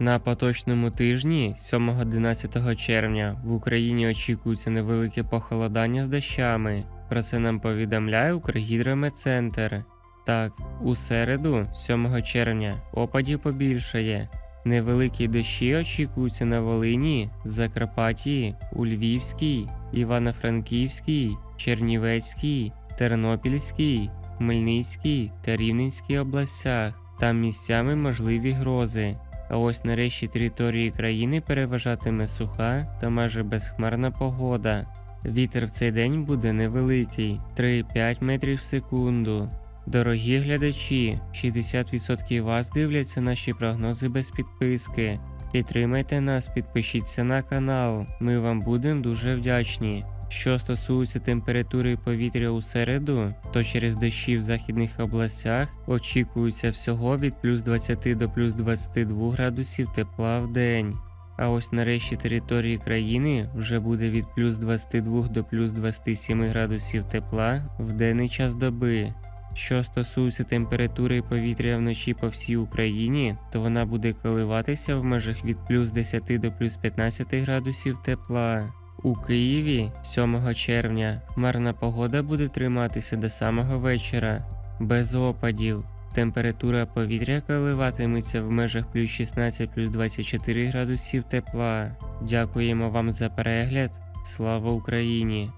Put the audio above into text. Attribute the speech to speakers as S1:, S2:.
S1: На поточному тижні, 7-11 червня, в Україні очікується невелике похолодання з дощами. Про це нам повідомляє Укргідрометцентр. Так, у середу, 7 червня, опадів побільшає. Невеликі дощі очікуються на Волині, Закарпатті, у Львівській, Івано-Франківській, Чернівецькій, Тернопільській, Хмельницькій та Рівненській областях. Там місцями можливі грози. А ось нарешті території країни переважатиме суха та майже безхмарна погода. Вітер в цей день буде невеликий 3-5 метрів в секунду. Дорогі глядачі, 60% вас дивляться наші прогнози без підписки. Підтримайте нас, підпишіться на канал. Ми вам будемо дуже вдячні. Що стосується температури повітря у середу, то через дощі в західних областях очікується всього від плюс 20 до плюс 22 градусів тепла в день. А ось нарешті території країни вже буде від плюс 22 до плюс 27 градусів тепла в денний час доби. Що стосується температури повітря вночі по всій Україні, то вона буде коливатися в межах від плюс 10 до плюс 15 градусів тепла. У Києві 7 червня марна погода буде триматися до самого вечора, без опадів. Температура повітря коливатиметься в межах плюс 16 плюс 24 градусів тепла. Дякуємо вам за перегляд. Слава Україні!